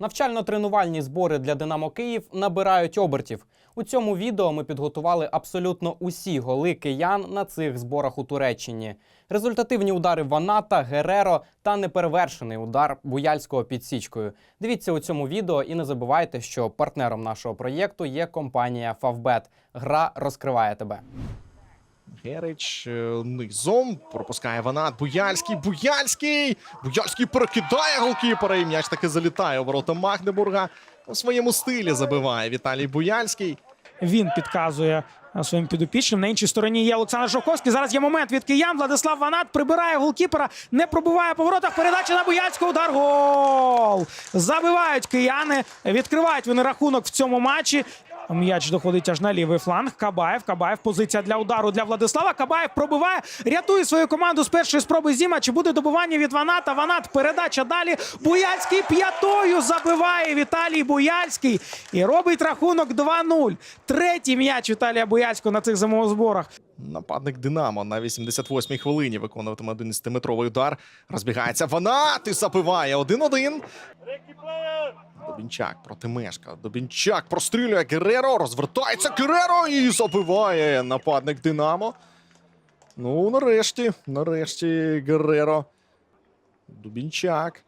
Навчально-тренувальні збори для Динамо Київ набирають обертів. У цьому відео ми підготували абсолютно усі голи киян на цих зборах у Туреччині. Результативні удари Ваната, Гереро та неперевершений удар Буяльського під січкою. Дивіться у цьому відео і не забувайте, що партнером нашого проєкту є компанія Favbet. Гра розкриває тебе. Герич е, низом пропускає Ванат. Буяльський, Буяльський! Буяльський перекидає голкіпера і м'яч таки залітає у ворота Магнебурга. У своєму стилі забиває Віталій Буяльський. Він підказує своїм підопічним. На іншій стороні є Олександр Жовковський. Зараз є момент від киян. Владислав Ванат прибирає голкіпера, не пробиває по воротах. Передача на Буяльського. Удар. Гол! Забивають кияни. Відкривають вони рахунок в цьому матчі. М'яч доходить аж на лівий фланг. Кабаєв. Кабаєв. Позиція для удару для Владислава. Кабаєв пробиває, рятує свою команду з першої спроби Зіма. Чи буде добування від Ваната? Ванат. Передача далі. Буяльський п'ятою забиває Віталій Буяльський і робить рахунок 2-0. Третій м'яч Віталія Буяльського на цих зимових зборах. Нападник Динамо на 88-й хвилині виконуватиме 11-метровий удар. Розбігається Ванат і забиває 1-1. Добінчак проти Мешка. Добінчак прострілює Гереро. Розвертається Гереро і забиває нападник Динамо. Ну, нарешті, нарешті Гереро. Дубінчак.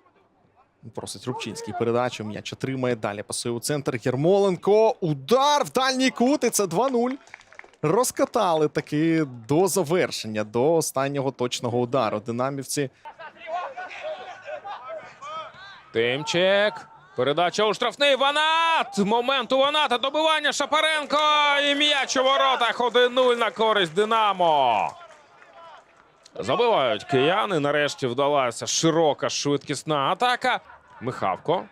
Просить Рубчинський передачу. М'яч отримає далі. Пасує у центр. Єрмоленко. Удар в дальній кут. І це 2-0. Розкатали таки до завершення, до останнього точного удару. Динамівці Тимчик. Передача у штрафний Ванат. Момент у Ваната. Добивання Шапаренко. І м'яч у воротах. 1-0 на користь Динамо. Забивають кияни. Нарешті вдалася широка швидкісна атака. Михавко.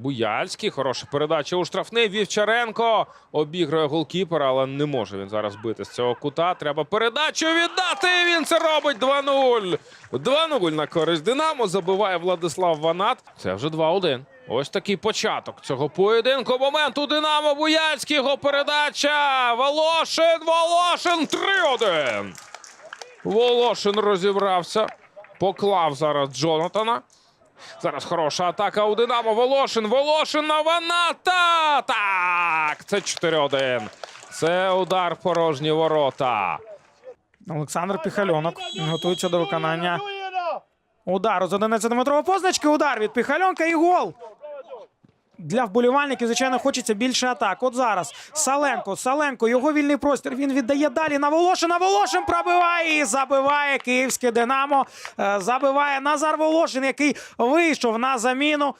Буяльський. Хороша передача у штрафний. Вівчаренко обігрує голкіпера, але не може він зараз бити з цього кута. Треба передачу віддати. і Він це робить 2-0. 2-0 на користь Динамо. Забиває Владислав Ванат. Це вже 2-1. Ось такий початок цього поєдинку. Момент у Динамо. Буяльський його передача. Волошин. Волошин. 3-1. Волошин розібрався. Поклав зараз Джонатана. Зараз хороша атака у Динамо. Волошин. Волошин на Ваната. Так. Це 4-1. Це удар порожні ворота. Олександр Піхальонок готується до виконання удару з 11-метрової позначки. Удар від Піхальонка і гол. Для вболівальників, звичайно, хочеться більше атак. От зараз Саленко, Саленко, його вільний простір. Він віддає далі на Волошина. Волошин пробиває і забиває київське Динамо. Е, Забиває Назар Волошин, який вийшов на заміну.